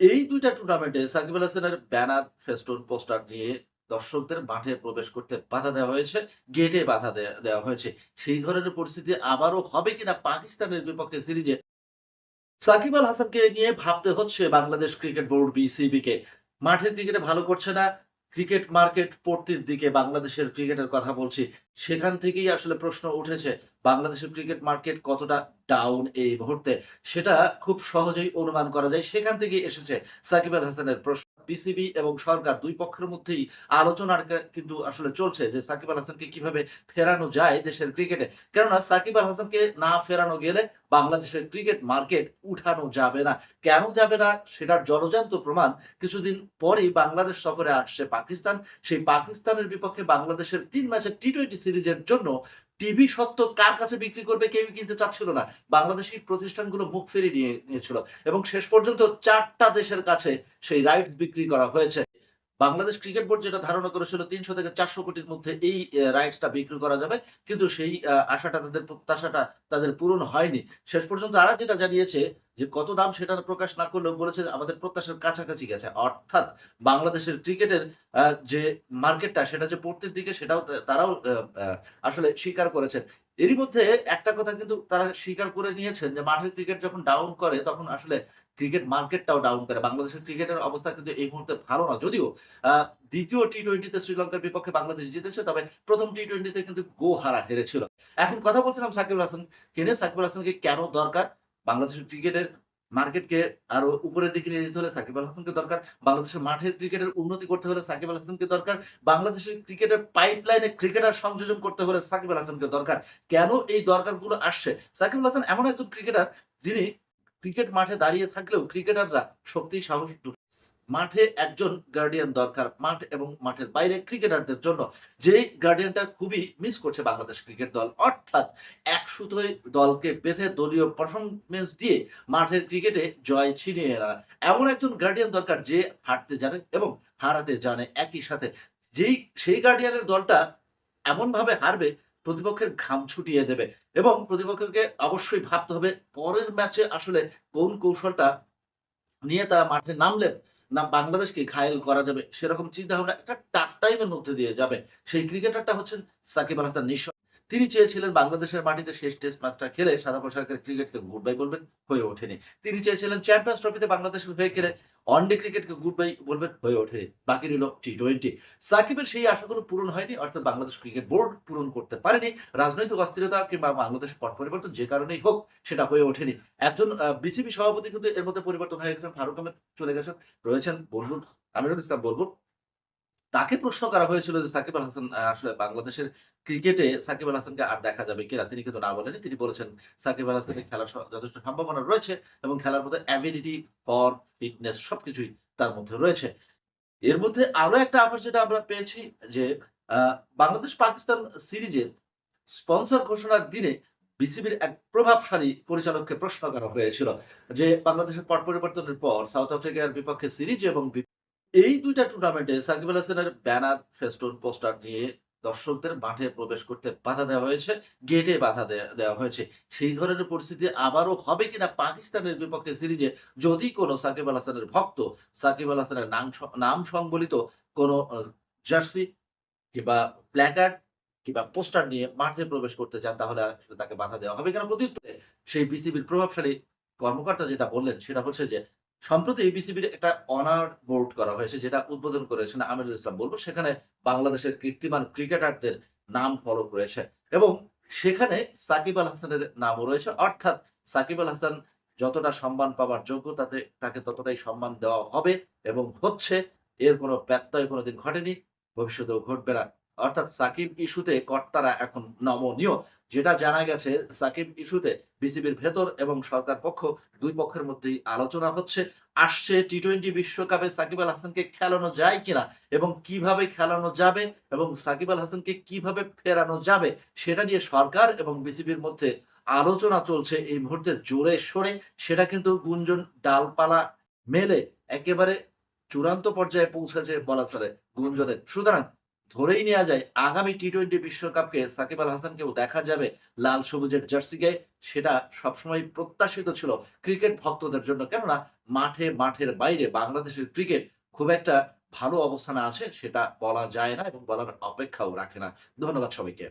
এই দুইটা টুর্নামেন্টে সাকিব আল হাসানের ব্যানার, ফেস্টুন, পোস্টার নিয়ে দর্শকদের মাঠে প্রবেশ করতে বাধা দেওয়া হয়েছে, গেটে বাধা দেওয়া হয়েছে। সেই ধরনের পরিস্থিতি আবারও হবে কিনা পাকিস্তানের বিপক্ষে সিরিজে সাকিব আল হাসানকে নিয়ে ভাবতে হচ্ছে বাংলাদেশ ক্রিকেট বোর্ড বিসিবিকে। মাঠের ক্রিকেটে ভালো করছে না। ক্রিকেট মার্কেট পড়তির দিকে বাংলাদেশের ক্রিকেটের কথা বলছি। সেখান থেকেই আসলে প্রশ্ন উঠেছে, বাংলাদেশের ক্রিকেট মার্কেট কতটা ডাউন এই মুহূর্তে। সেটা খুব সহজেই অনুমান করা যায়। সেখান থেকেই এসেছে সাকিব আল হাসানের প্রশ্ন। বিসিবি এবং সরকার ২ পক্ষের মধ্যেই আলোচনার কিন্তু আসলে চলছে যে সাকিব আল হাসানকে কীভাবে ফেরানো যায় দেশের ক্রিকেটে। কেননা সাকিব আল হাসানকে না ফেরানো গেলে বাংলাদেশের ক্রিকেট মার্কেট উঠানো যাবে না। কেন যাবে না সেটার জলজান্ত প্রমাণ কিছুদিন পরেই বাংলাদেশ সফরে আসছে পাকিস্তান। সেই পাকিস্তানের বিপক্ষে বাংলাদেশের তিন ম্যাচের টি-টোয়েন্টি সিরিজের জন্য টিভি সত্য কার কাছে বিক্রি করবে কেউ কিনতে চাচ্ছিল না। বাংলাদেশি প্রতিষ্ঠানগুলো মুখ ফিরিয়ে নিয়ে নিয়েছিল এবং শেষ পর্যন্ত চারটা দেশের কাছে সেই রাইট বিক্রি করা হয়েছে। বাংলাদেশ ক্রিকেট বোর্ড যেটা ধারণা করেছিল ৩০০ থেকে ৪০০ কোটির মধ্যে এই রাইটসটা বিক্রি করা যাবে। কিন্তু সেই আশাটা তাদের প্রত্যাশাটা তাদের পূরণ হয়নি। শেষ পর্যন্ত তারা যেটা জানিয়েছে যে কত দাম সেটা প্রকাশ না করলেও বলেছে আমাদের প্রত্যাশার কাছাকাছি গেছে। অর্থাৎ বাংলাদেশের ক্রিকেটের যে মার্কেটটা সেটা যে পড়তির দিকে সেটাও তারাও আসলে স্বীকার করেছেন। এরই মধ্যে একটা কথা কিন্তু তারা স্বীকার করে নিয়েছেন যে মাঠের ক্রিকেট যখন ডাউন করে, তখন আসলে ক্রিকেট মার্কেটটাও ডাউন করে। বাংলাদেশের ক্রিকেটের অবস্থা কিন্তু এই মুহূর্তে ভালো না। যদিও দ্বিতীয় ২য় টি টোয়েন্টিতে শ্রীলঙ্কার বিপক্ষে বাংলাদেশ জিতেছে। তবে প্রথম টি টোয়েন্টিতে কিন্তু গো হারা হেরেছিল। এখন কথা বলছিলাম সাকিব হাসান কেনে। সাকিব হাসানকে কেন দরকার? বাংলাদেশের ক্রিকেটের মার্কেটকে আরও উপরের দিকে নিয়ে যেতে হলে সাকিব আল হাসানকে দরকার। বাংলাদেশের মাঠের ক্রিকেটের উন্নতি করতে হলে সাকিব আল হাসানকে দরকার। বাংলাদেশের ক্রিকেটের পাইপলাইনে ক্রিকেটার সংযোজন করতে হলে সাকিব আল হাসানকে দরকার। কেন এই দরকারগুলো আসছে? সাকিব আল হাসান এমন একজন ক্রিকেটার যিনি ক্রিকেট মাঠে দাঁড়িয়ে থাকলেও ক্রিকেটাররা শক্তি, সাহস মাঠে একজন গার্ডিয়ান দরকার। মাঠ এবং মাঠের বাইরে ক্রিকেটারদের জন্য। যেই গার্ডিয়ানটা খুবই মিস করছে বাংলাদেশ ক্রিকেট দল। অর্থাৎ এক সুতোয় দলকে বেঁধে দলীয় পারফরমেন্স দিয়ে মাঠের ক্রিকেটে জয় ছিনিয়ে আনা। এমন একজন গার্ডিয়ান দরকার যে হারতে জানে এবং হারাতে জানে একই সাথে। যেই, সেই গার্ডিয়ানের দলটা এমনভাবে হারবে, প্রতিপক্ষের ঘাম ছুটিয়ে দেবে এবং প্রতিপক্ষকে অবশ্যই ভাবতে হবে পরের ম্যাচে আসলে কোন কৌশলটা নিয়ে তারা মাঠে নামলে না, বাংলাদেশকে ঘায়েল করা যাবে সেরকম চিন্তা ভাবনা একটা টাফ টাইমের মধ্যে দিয়ে যাবে। সেই ক্রিকেটারটা হচ্ছেন সাকিব আল হাসান নিঃস তিনি চেয়েছিলেন বাংলাদেশের মাটিতে শেষ টেস্ট ম্যাচটা খেলে সাদা পোশাকের ক্রিকেটকে গুড বাই বলবেন, হয়ে ওঠেনি। তিনি চেয়েছিলেন চ্যাম্পিয়ন্স ট্রফিতে বাংলাদেশের হয়ে খেলে ওয়ানডে ক্রিকেটকে গুড বাই বলবেন, হয়ে ওঠেনি। বাকি রইল টি-টোয়েন্টি। সাকিবের সেই আশাগুলো পূরণ হয়নি অর্থাৎ বাংলাদেশ ক্রিকেট বোর্ড পূরণ করতে পারেনি। রাজনৈতিক অস্থিরতা কিংবা বাংলাদেশের পট পরিবর্তন যে কারণেই হোক সেটা হয়ে ওঠেনি। একজন বিসিবি সভাপতি কিন্তু এর মধ্যে পরিবর্তন হয়ে গেছেন। ফারুক আহমেদ চলে গেছেন। রয়েছেন বুলবুল, আমিরুল ইসলাম বুলবুল। তাকে প্রশ্ন করা হয়েছিল যে সাকিব আল হাসান আসলে বাংলাদেশের ক্রিকেটে সাকিব আল হাসানকে আর দেখা যাবে কিনা? তিনি কিন্তু না বলেনি। তিনি বলেছেন সাকিব আল হাসানের খেলার যথেষ্ট সম্ভাবনা রয়েছে এবং খেলার মধ্যে অ্যাবিলিটি, ফর্ম, ফিটনেস সবকিছুই তার মধ্যে রয়েছে। এর মধ্যে আরও একটা আভাস যেটা আমরা পেয়েছি যে আ বাংলাদেশ-পাকিস্তান সিরিজের স্পন্সর ঘোষণার দিনে বিসিবির এক প্রভাবশালী পরিচালককে প্রশ্ন করা হয়েছিল যে বাংলাদেশের পট পরিবর্তনের পর সাউথ আফ্রিকার বিপক্ষে সিরিজ এবং এই দুইটা টুর্নামেন্টে সাকিব আল হাসানের ব্যানার, ফেস্টুন, পোস্টার নিয়ে দর্শকদের মাঠে প্রবেশ করতে বাধা দেওয়া হয়েছে, গেটে বাধা দেওয়া হয়েছে। সেই ধরনের পরিস্থিতি আবারও হবে কিনা পাকিস্তানের বিপক্ষে সিরিজে যদি কোনো সাকিব আল হাসানের ভক্ত সাকিব আল হাসানের নাম নাম সংবলিত কোনো জার্সি কিংবা প্ল্যাকার্ড কিংবা পোস্টার নিয়ে মাঠে প্রবেশ করতে চান তাহলে তাকে বাধা দেওয়া হবে কিনা? প্রত্যুত্তরে সেই বিসিবির প্রভাবশালী কর্মকর্তা যেটা বললেন সেটা হচ্ছে যে সম্প্রতি বিসিবির একটা অনার বোর্ড করা হয়েছে যেটা উদ্বোধন করেছেন আমিরুল ইসলাম বলব সেখানে বাংলাদেশের কীর্তিমান ক্রিকেটারদের নাম ফলক রয়েছে এবং সেখানে সাকিব আল হাসানের নামও রয়েছে। অর্থাৎ সাকিব আল হাসান যতটা সম্মান পাওয়ার যোগ্য তাতে তাকে ততটাই সম্মান দেওয়া হবে এবং হচ্ছে। এর কোনো ব্যত্যয় কোনদিন ঘটেনি, ভবিষ্যতেও ঘটবে না। অর্থাৎ সাকিব ইস্যুতে কর্তারা এখন নমনীয়। যেটা জানা গেছে সাকিব ইস্যুতে বিসিবির ভেতর এবং সরকার পক্ষ দুই পক্ষের মধ্যেই আলোচনা হচ্ছে। আসছে টি-টোয়েন্টি বিশ্বকাপে সাকিব আল হাসানকে খেলানো যায় কিনা এবং কীভাবে খেলানো যাবে এবং সাকিব আল হাসানকে কীভাবে ফেরানো যাবে সেটা নিয়ে সরকার এবং বিসিবির মধ্যে আলোচনা চলছে এই মুহূর্তে জোরে সরে, সেটা কিন্তু গুঞ্জন ডালপালা মেলে একেবারে চূড়ান্ত পর্যায়ে পৌঁছেছে বলা চলে গুঞ্জনের। সুতরাং ধরেই নেওয়া যায়, আগামী টি টোয়েন্টি বিশ্বকাপকে সাকিব আল হাসানকেও দেখা যাবে লাল সবুজের জার্সি গায়ে সেটা সবসময় প্রত্যাশিত ছিল ক্রিকেট ভক্তদের জন্য। কেননা মাঠে, মাঠের বাইরে বাংলাদেশের ক্রিকেট খুব একটা ভালো অবস্থানে আছে, সেটা বলা যায় না এবং বলার অপেক্ষাও রাখে না। ধন্যবাদ সবাইকে।